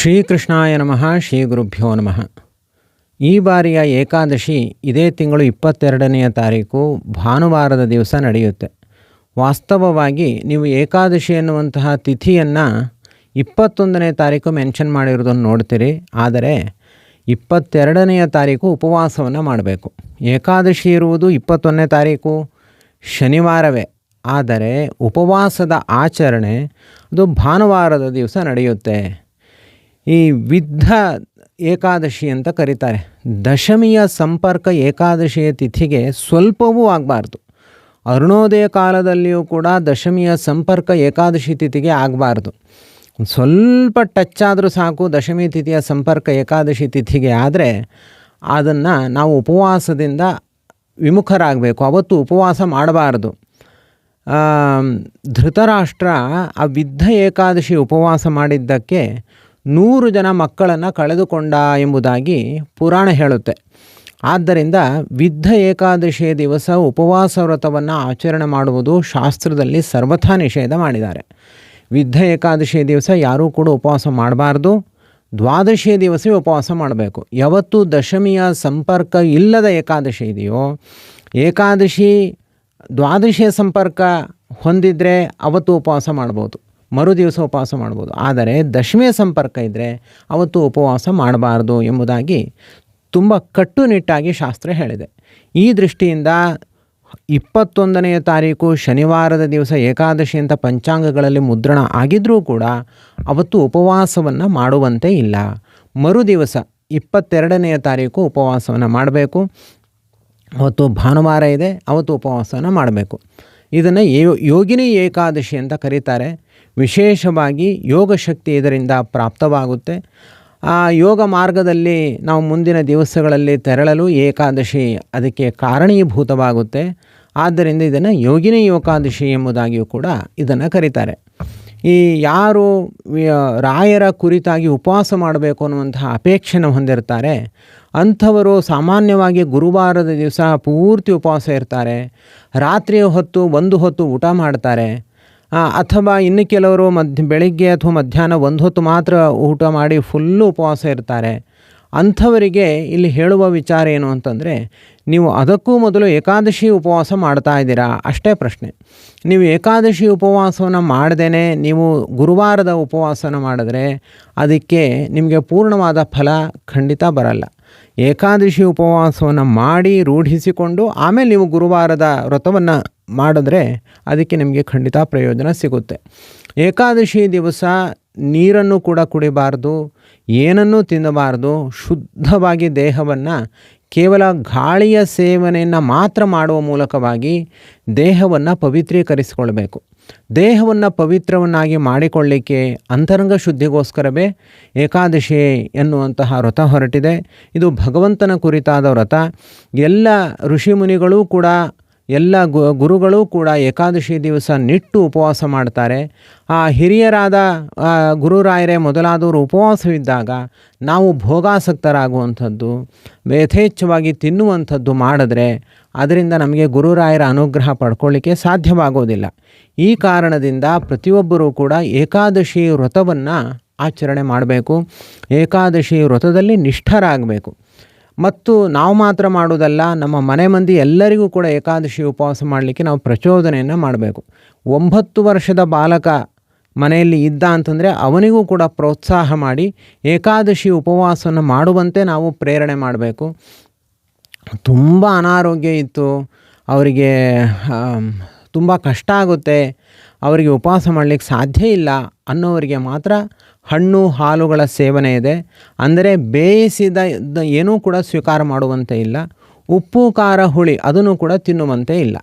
ಶ್ರೀಕೃಷ್ಣಾಯ ನಮಃ ಶ್ರೀ ಗುರುಭ್ಯೋ ನಮಃ. ಈ ಬಾರಿಯ ಏಕಾದಶಿ ಇದೇ ತಿಂಗಳು ಇಪ್ಪತ್ತೆರಡನೆಯ ತಾರೀಕು ಭಾನುವಾರದ ದಿವಸ ನಡೆಯುತ್ತೆ. ವಾಸ್ತವವಾಗಿ ನೀವು ಏಕಾದಶಿ ಎನ್ನುವಂತಹ ತಿಥಿಯನ್ನು ಇಪ್ಪತ್ತೊಂದನೇ ತಾರೀಕು ಮೆನ್ಷನ್ ಮಾಡಿರೋದನ್ನು ನೋಡ್ತೀರಿ. ಆದರೆ ಇಪ್ಪತ್ತೆರಡನೆಯ ತಾರೀಕು ಉಪವಾಸವನ್ನು ಮಾಡಬೇಕು. ಏಕಾದಶಿ ಇರುವುದು ಇಪ್ಪತ್ತೊಂದನೇ ತಾರೀಕು, ಶನಿವಾರವೇ. ಆದರೆ ಉಪವಾಸದ ಆಚರಣೆ ಅದು ಭಾನುವಾರದ ದಿವಸ ನಡೆಯುತ್ತೆ. ಈ ವಿದ್ಧ ಏಕಾದಶಿ ಅಂತ ಕರೀತಾರೆ. ದಶಮಿಯ ಸಂಪರ್ಕ ಏಕಾದಶಿಯ ತಿಥಿಗೆ ಸ್ವಲ್ಪವೂ ಆಗಬಾರ್ದು. ಅರುಣೋದಯ ಕಾಲದಲ್ಲಿಯೂ ಕೂಡ ದಶಮಿಯ ಸಂಪರ್ಕ ಏಕಾದಶಿ ತಿಥಿಗೆ ಆಗಬಾರ್ದು. ಸ್ವಲ್ಪ ಟಚ್ ಆದರೂ ಸಾಕು, ದಶಮಿ ತಿಥಿಯ ಸಂಪರ್ಕ ಏಕಾದಶಿ ತಿಥಿಗೆ ಆದರೆ ಅದನ್ನು ನಾವು ಉಪವಾಸದಿಂದ ವಿಮುಖರಾಗಬೇಕು. ಅವತ್ತು ಉಪವಾಸ ಮಾಡಬಾರ್ದು. ಧೃತರಾಷ್ಟ್ರ ಆ ವಿದ್ಧ ಏಕಾದಶಿ ಉಪವಾಸ ಮಾಡಿದ್ದಕ್ಕೆ ನೂರು ಜನ ಮಕ್ಕಳನ್ನು ಕಳೆದುಕೊಂಡ ಎಂಬುದಾಗಿ ಪುರಾಣ ಹೇಳುತ್ತೆ. ಆದ್ದರಿಂದ ವಿದ್ಧ ಏಕಾದಶಿಯ ದಿವಸ ಉಪವಾಸ ವ್ರತವನ್ನು ಆಚರಣೆ ಮಾಡುವುದು ಶಾಸ್ತ್ರದಲ್ಲಿ ಸರ್ವಥಾ ನಿಷೇಧ ಮಾಡಿದ್ದಾರೆ. ವಿದ್ಧ ಏಕಾದಶಿಯ ದಿವಸ ಯಾರೂ ಕೂಡ ಉಪವಾಸ ಮಾಡಬಾರ್ದು. ದ್ವಾದಶಿಯ ದಿವಸವೇ ಉಪವಾಸ ಮಾಡಬೇಕು. ಯಾವತ್ತು ದಶಮಿಯ ಸಂಪರ್ಕ ಇಲ್ಲದ ಏಕಾದಶಿ ಇದೆಯೋ, ಏಕಾದಶಿ ದ್ವಾದಶಿಯ ಸಂಪರ್ಕ ಹೊಂದಿದರೆ ಅವತ್ತು ಉಪವಾಸ ಮಾಡ್ಬೋದು ಮರು ದಿವಸ ಉಪವಾಸ ಮಾಡ್ಬೋದು. ಆದರೆ ದಶಮಿಯ ಸಂಪರ್ಕ ಇದ್ದರೆ ಅವತ್ತು ಉಪವಾಸ ಮಾಡಬಾರ್ದು ಎಂಬುದಾಗಿ ತುಂಬ ಕಟ್ಟುನಿಟ್ಟಾಗಿ ಶಾಸ್ತ್ರ ಹೇಳಿದೆ. ಈ ದೃಷ್ಟಿಯಿಂದ ಇಪ್ಪತ್ತೊಂದನೆಯ ತಾರೀಕು ಶನಿವಾರದ ದಿವಸ ಏಕಾದಶಿ ಅಂತ ಪಂಚಾಂಗಗಳಲ್ಲಿ ಮುದ್ರಣ ಆಗಿದ್ದರೂ ಕೂಡ ಅವತ್ತು ಉಪವಾಸವನ್ನು ಮಾಡುವಂತೆ ಇಲ್ಲ. ಮರು ದಿವಸ ಇಪ್ಪತ್ತೆರಡನೆಯ ತಾರೀಕು ಉಪವಾಸವನ್ನು ಮಾಡಬೇಕು. ಅವತ್ತು ಭಾನುವಾರ ಇದೆ, ಅವತ್ತು ಉಪವಾಸವನ್ನು ಮಾಡಬೇಕು. ಇದನ್ನು ಯೋ ಯೋಗಿನಿ ಏಕಾದಶಿ ಅಂತ ಕರೀತಾರೆ. ವಿಶೇಷವಾಗಿ ಯೋಗ ಶಕ್ತಿ ಇದರಿಂದ ಪ್ರಾಪ್ತವಾಗುತ್ತೆ. ಆ ಯೋಗ ಮಾರ್ಗದಲ್ಲಿ ನಾವು ಮುಂದಿನ ದಿವಸಗಳಲ್ಲಿ ತೆರಳಲು ಏಕಾದಶಿ ಅದಕ್ಕೆ ಕಾರಣೀಭೂತವಾಗುತ್ತೆ. ಆದ್ದರಿಂದ ಇದನ್ನು ಯೋಗಿನಿ ಏಕಾದಶಿ ಎಂಬುದಾಗಿಯೂ ಕೂಡ ಇದನ್ನು ಕರೀತಾರೆ. ಈ ಯಾರು ರಾಯರ ಕುರಿತಾಗಿ ಉಪವಾಸ ಮಾಡಬೇಕು ಅನ್ನುವಂತಹ ಅಪೇಕ್ಷೆನ ಹೊಂದಿರ್ತಾರೆ. ಅಂಥವರು ಸಾಮಾನ್ಯವಾಗಿ ಗುರುವಾರದ ದಿವಸ ಪೂರ್ತಿ ಉಪವಾಸ ಇರ್ತಾರೆ. ರಾತ್ರಿಯ ಹೊತ್ತು ಒಂದು ಹೊತ್ತು ಊಟ ಮಾಡ್ತಾರೆ. ಅಥವಾ ಇನ್ನು ಕೆಲವರು ಮಧ್ಯ, ಬೆಳಿಗ್ಗೆ ಅಥವಾ ಮಧ್ಯಾಹ್ನ ಒಂದು ಹೊತ್ತು ಮಾತ್ರ ಊಟ ಮಾಡಿ ಫುಲ್ಲು ಉಪವಾಸ ಇರ್ತಾರೆ. ಅಂಥವರಿಗೆ ಇಲ್ಲಿ ಹೇಳುವ ವಿಚಾರ ಏನು ಅಂತಂದರೆ, ನೀವು ಅದಕ್ಕೂ ಮೊದಲು ಏಕಾದಶಿ ಉಪವಾಸ ಮಾಡ್ತಾ ಇದ್ದೀರಾ? ಅಷ್ಟೇ ಪ್ರಶ್ನೆ. ನೀವು ಏಕಾದಶಿ ಉಪವಾಸವನ್ನು ಮಾಡದೇನೆ ನೀವು ಗುರುವಾರದ ಉಪವಾಸನ ಮಾಡಿದ್ರೆ, ಅದಕ್ಕೆ ನಿಮಗೆ ಪೂರ್ಣವಾದ ಫಲ ಖಂಡಿತ ಬರಲ್ಲ. ಏಕಾದಶಿ ಉಪವಾಸವನ್ನು ಮಾಡಿ ರೂಢಿಸಿಕೊಂಡು ಆಮೇಲೆ ನೀವು ಗುರುವಾರದ ವ್ರತವನ್ನು ಮಾಡಿದ್ರೆ ಅದಕ್ಕೆ ನಿಮಗೆ ಖಂಡಿತ ಪ್ರಯೋಜನ ಸಿಗುತ್ತೆ. ಏಕಾದಶಿ ದಿವಸ ನೀರನ್ನು ಕೂಡ ಕುಡಿಬಾರ್ದು, ಏನನ್ನೂ ತಿನ್ನಬಾರ್ದು, ಶುದ್ಧವಾಗಿ ದೇಹವನ್ನು ಕೇವಲ ಗಾಳಿಯ ಸೇವನೆಯನ್ನು ಮಾತ್ರ ಮಾಡುವ ಮೂಲಕವಾಗಿ ದೇಹವನ್ನು ಪವಿತ್ರೀಕರಿಸಿಕೊಳ್ಬೇಕು. ದೇಹವನ್ನು ಪವಿತ್ರವನ್ನಾಗಿ ಮಾಡಿಕೊಳ್ಳಿಕ್ಕೆ ಅಂತರಂಗ ಶುದ್ಧಿಗೋಸ್ಕರವೇ ಏಕಾದಶಿ ಎನ್ನುವಂತಹ ವ್ರತ ಹೊರಟಿದೆ. ಇದು ಭಗವಂತನ ಕುರಿತಾದ ವ್ರತ. ಎಲ್ಲ ಋಷಿಮುನಿಗಳೂ ಕೂಡ ಎಲ್ಲ ಗುರುಗಳು ಕೂಡ ಏಕಾದಶಿ ದಿವಸ ನಿಟ್ಟು ಉಪವಾಸ ಮಾಡ್ತಾರೆ. ಆ ಹಿರಿಯರಾದ ಗುರುರಾಯರೇ ಮೊದಲಾದವರು ಉಪವಾಸವಿದ್ದಾಗ ನಾವು ಭೋಗಾಸಕ್ತರಾಗುವಂಥದ್ದು, ಯಥೇಚ್ಛವಾಗಿ ತಿನ್ನುವಂಥದ್ದು ಮಾಡಿದ್ರೆ ಅದರಿಂದ ನಮಗೆ ಗುರುರಾಯರ ಅನುಗ್ರಹ ಪಡ್ಕೊಳ್ಳಿಕ್ಕೆ ಸಾಧ್ಯವಾಗೋದಿಲ್ಲ. ಈ ಕಾರಣದಿಂದ ಪ್ರತಿಯೊಬ್ಬರೂ ಕೂಡ ಏಕಾದಶಿ ವ್ರತವನ್ನು ಆಚರಣೆ ಮಾಡಬೇಕು. ಏಕಾದಶಿ ವ್ರತದಲ್ಲಿ ನಿಷ್ಠರಾಗಬೇಕು. ಮತ್ತು ನಾವು ಮಾತ್ರ ಮಾಡೋದಲ್ಲ ನಮ್ಮ ಮನೆ ಮಂದಿ ಎಲ್ಲರಿಗೂ ಕೂಡ ಏಕಾದಶಿ ಉಪವಾಸ ಮಾಡಲಿಕ್ಕೆ ನಾವು ಪ್ರಚೋದನೆಯನ್ನು ಮಾಡಬೇಕು. ಒಂಬತ್ತು ವರ್ಷದ ಬಾಲಕ ಮನೆಯಲ್ಲಿ ಇದ್ದ ಅಂತಂದರೆ ಅವನಿಗೂ ಕೂಡ ಪ್ರೋತ್ಸಾಹ ಮಾಡಿ ಏಕಾದಶಿ ಉಪವಾಸವನ್ನು ಮಾಡುವಂತೆ ನಾವು ಪ್ರೇರಣೆ ಮಾಡಬೇಕು. ತುಂಬ ಅನಾರೋಗ್ಯ ಇತ್ತು. ಅವರಿಗೆ ತುಂಬ ಕಷ್ಟ ಆಗುತ್ತೆ. ಅವರಿಗೆ ಉಪವಾಸ ಮಾಡಲಿಕ್ಕೆ ಸಾಧ್ಯ ಇಲ್ಲ ಅನ್ನೋರಿಗೆ ಮಾತ್ರ ಹಣ್ಣು, ಹಾಲುಗಳ ಸೇವನೆ ಇದೆ. ಅಂದರೆ ಬೇಯಿಸಿದ ಏನೂ ಕೂಡ ಸ್ವೀಕಾರ ಮಾಡುವಂತೆ ಇಲ್ಲ. ಉಪ್ಪು, ಖಾರ, ಹುಳಿ ಅದನ್ನು ಕೂಡ ತಿನ್ನುವಂತೆ ಇಲ್ಲ.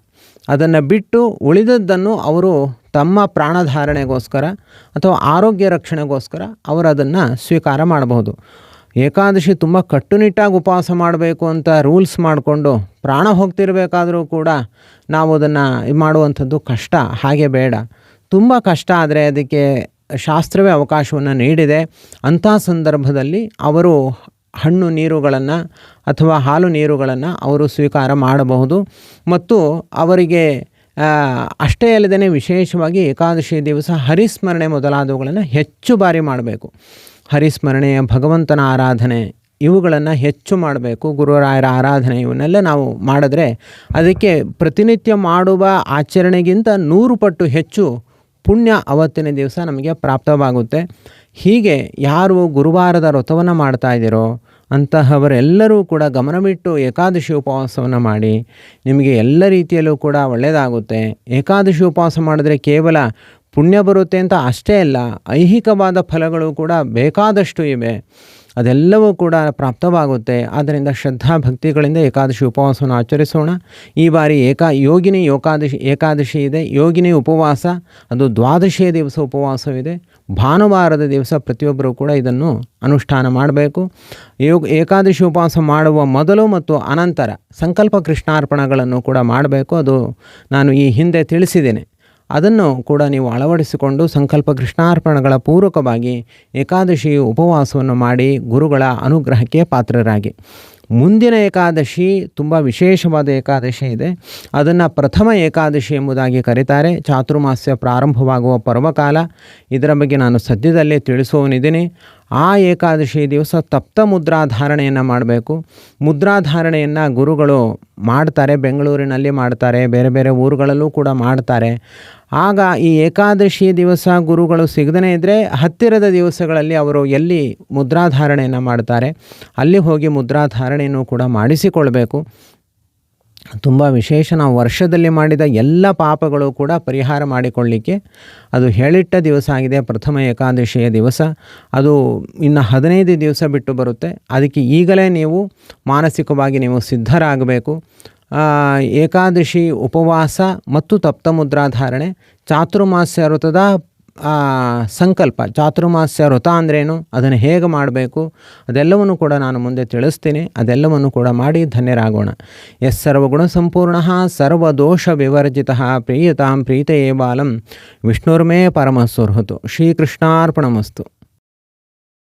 ಅದನ್ನು ಬಿಟ್ಟು ಉಳಿದದ್ದನ್ನು ಅವರು ತಮ್ಮ ಪ್ರಾಣಧಾರಣೆಗೋಸ್ಕರ ಅಥವಾ ಆರೋಗ್ಯ ರಕ್ಷಣೆಗೋಸ್ಕರ ಅವರು ಅದನ್ನು ಸ್ವೀಕಾರ ಮಾಡಬಹುದು. ಏಕಾದಶಿ ತುಂಬ ಕಟ್ಟುನಿಟ್ಟಾಗಿ ಉಪವಾಸ ಮಾಡಬೇಕು ಅಂತ ರೂಲ್ಸ್ ಮಾಡಿಕೊಂಡು ಪ್ರಾಣ ಹೋಗ್ತಿರಬೇಕಾದರೂ ಕೂಡ ನಾವು ಅದನ್ನು ಮಾಡುವಂಥದ್ದು ಕಷ್ಟ, ಹಾಗೆ ಬೇಡ. ತುಂಬ ಕಷ್ಟ ಆದರೆ ಅದಕ್ಕೆ ಶಾಸ್ತ್ರವೇ ಅವಕಾಶವನ್ನು ನೀಡಿದೆ. ಅಂಥ ಸಂದರ್ಭದಲ್ಲಿ ಅವರು ಹಣ್ಣು ನೀರುಗಳನ್ನು ಅಥವಾ ಹಾಲು ನೀರುಗಳನ್ನು ಅವರು ಸ್ವೀಕಾರ ಮಾಡಬಹುದು. ಮತ್ತು ಅವರಿಗೆ ಅಷ್ಟೇ ಅಲ್ಲದೆ ವಿಶೇಷವಾಗಿ ಏಕಾದಶಿ ದಿವಸ ಹರಿಸ್ಮರಣೆ ಮೊದಲಾದವುಗಳನ್ನು ಹೆಚ್ಚು ಬಾರಿ ಮಾಡಬೇಕು. ಹರಿಸ್ಮರಣೆ ಭಗವಂತನ ಆರಾಧನೆ, ಇವುಗಳನ್ನು ಹೆಚ್ಚು ಮಾಡಬೇಕು. ಗುರುರಾಯರ ಆರಾಧನೆ ಇವನ್ನೆಲ್ಲ ನಾವು ಮಾಡಿದ್ರೆ ಅದಕ್ಕೆ ಪ್ರತಿನಿತ್ಯ ಮಾಡುವ ಆಚರಣೆಗಿಂತ ನೂರು ಪಟ್ಟು ಹೆಚ್ಚು ಪುಣ್ಯ ಅವತ್ತಿನ ದಿವಸ ನಮಗೆ ಪ್ರಾಪ್ತವಾಗುತ್ತೆ. ಹೀಗೆ ಯಾರು ಗುರುವಾರದ ವ್ರತವನ್ನು ಮಾಡ್ತಾ ಇದ್ದೀರೋ ಅಂತಹವರೆಲ್ಲರೂ ಕೂಡ ಗಮನವಿಟ್ಟು ಏಕಾದಶಿ ಉಪವಾಸವನ್ನು ಮಾಡಿ, ನಿಮಗೆ ಎಲ್ಲ ರೀತಿಯಲ್ಲೂ ಕೂಡ ಒಳ್ಳೆಯದಾಗುತ್ತೆ ಏಕಾದಶಿ ಉಪವಾಸ ಮಾಡಿದ್ರೆ ಕೇವಲ ಪುಣ್ಯ ಬರುತ್ತೆ ಅಂತ ಅಷ್ಟೇ ಅಲ್ಲ, ಐಹಿಕವಾದ ಫಲಗಳು ಕೂಡ ಬೇಕಾದಷ್ಟು ಇವೆ. ಅದೆಲ್ಲವೂ ಕೂಡ ಪ್ರಾಪ್ತವಾಗುತ್ತೆ. ಆದ್ದರಿಂದ ಶ್ರದ್ಧಾ ಭಕ್ತಿಗಳಿಂದ ಏಕಾದಶಿ ಉಪವಾಸವನ್ನು ಆಚರಿಸೋಣ. ಈ ಬಾರಿ ಏಕಾ, ಯೋಗಿನಿ ಯೋಕಾದಶಿ ಏಕಾದಶಿ ಇದೆ. ಯೋಗಿನಿ ಉಪವಾಸ, ಅದು ದ್ವಾದಶಿಯ ದಿವಸ ಉಪವಾಸವಿದೆ. ಭಾನುವಾರದ ದಿವಸ ಪ್ರತಿಯೊಬ್ಬರೂ ಕೂಡ ಇದನ್ನು ಅನುಷ್ಠಾನ ಮಾಡಬೇಕು. ಯೋಗ, ಏಕಾದಶಿ ಉಪವಾಸ ಮಾಡುವ ಮೊದಲು ಮತ್ತು ಅನಂತರ ಸಂಕಲ್ಪ ಕೃಷ್ಣಾರ್ಪಣಗಳನ್ನು ಕೂಡ ಮಾಡಬೇಕು. ಅದು ನಾನು ಈ ಹಿಂದೆ ತಿಳಿಸಿದ್ದೇನೆ. ಅದನ್ನು ಕೂಡ ನೀವು ಅಳವಡಿಸಿಕೊಂಡು ಸಂಕಲ್ಪ ಕೃಷ್ಣಾರ್ಪಣಗಳ ಪೂರ್ವಕವಾಗಿ ಏಕಾದಶಿ ಉಪವಾಸವನ್ನು ಮಾಡಿ ಗುರುಗಳ ಅನುಗ್ರಹಕ್ಕೆ ಪಾತ್ರರಾಗಿ. ಮುಂದಿನ ಏಕಾದಶಿ ತುಂಬ ವಿಶೇಷವಾದ ಏಕಾದಶಿ ಇದೆ. ಅದನ್ನು ಪ್ರಥಮ ಏಕಾದಶಿ ಎಂಬುದಾಗಿ ಕರೀತಾರೆ. ಚಾತುರ್ಮಾಸ್ಯ ಪ್ರಾರಂಭವಾಗುವ ಪರ್ವಕಾಲ. ಇದರ ಬಗ್ಗೆ ನಾನು ಸದ್ಯದಲ್ಲೇ ತಿಳಿಸುವನಿದ್ದೀನಿ ಆ ಏಕಾದಶಿ ದಿವಸ ತಪ್ತ ಮುದ್ರಾಧಾರಣೆಯನ್ನು ಮಾಡಬೇಕು. ಮುದ್ರಾಧಾರಣೆಯನ್ನು ಗುರುಗಳು ಮಾಡ್ತಾರೆ, ಬೆಂಗಳೂರಿನಲ್ಲಿ ಮಾಡ್ತಾರೆ, ಬೇರೆ ಬೇರೆ ಊರುಗಳಲ್ಲೂ ಕೂಡ ಮಾಡ್ತಾರೆ. ಆಗ ಈ ಏಕಾದಶಿ ದಿವಸ ಗುರುಗಳು ಸಿಗದೇ ಇದ್ದರೆ ಹತ್ತಿರದ ದಿವಸಗಳಲ್ಲಿ ಅವರು ಎಲ್ಲಿ ಮುದ್ರಾಧಾರಣೆಯನ್ನು ಮಾಡ್ತಾರೆ, ಅಲ್ಲಿ ಹೋಗಿ ಮುದ್ರಾಧಾರಣೆಯನ್ನು ಕೂಡ ಮಾಡಿಸಿಕೊಳ್ಬೇಕು. ತುಂಬ ವಿಶೇಷ. ನಾವು ವರ್ಷದಲ್ಲಿ ಮಾಡಿದ ಎಲ್ಲ ಪಾಪಗಳು ಕೂಡ ಪರಿಹಾರ ಮಾಡಿಕೊಳ್ಳಿಕ್ಕೆ ಅದು ಹೇಳಿಟ್ಟ ದಿವಸ ಆಗಿದೆ, ಪ್ರಥಮ ಏಕಾದಶಿಯ ದಿವಸ. ಅದು ಇನ್ನು ಹದಿನೈದು ದಿವಸ ಬಿಟ್ಟು ಬರುತ್ತೆ. ಅದಕ್ಕೆ ಈಗಲೇ ನೀವು ಮಾನಸಿಕವಾಗಿ ನೀವು ಸಿದ್ಧರಾಗಬೇಕು. ಏಕಾದಶಿ ಉಪವಾಸ ಮತ್ತು ತಪ್ತಮುದ್ರಾಧಾರಣೆ, ಚಾತುರ್ಮಾಸ್ಯ ವ್ರತದ ಸಂಕಲ್ಪ, ಚಾತುರ್ಮಾಸ್ಯ ವ್ರತ ಅಂದ್ರೇನು? ಅದನ್ನು ಹೇಗೆ ಮಾಡಬೇಕು? ಅದೆಲ್ಲವನ್ನು ಕೂಡ ನಾನು ಮುಂದೆ ತಿಳಿಸ್ತೀನಿ. ಅದೆಲ್ಲವನ್ನು ಕೂಡ ಮಾಡಿ ಧನ್ಯರಾಗೋಣ. ಎಸ್ ಸರ್ವಗುಣ ಸಂಪೂರ್ಣ ಸರ್ವದೋಷ ವಿವರ್ಜಿತ ಪ್ರೀಯತಾಂ ಪ್ರೀತೆಯೇ ಬಾಲಂ. ವಿಷ್ಣುರ್ಮೇ ಪರಮಸ್ವರ್ಹತು ಶ್ರೀಕೃಷ್ಣಾರ್ಪಣಮಸ್ತು.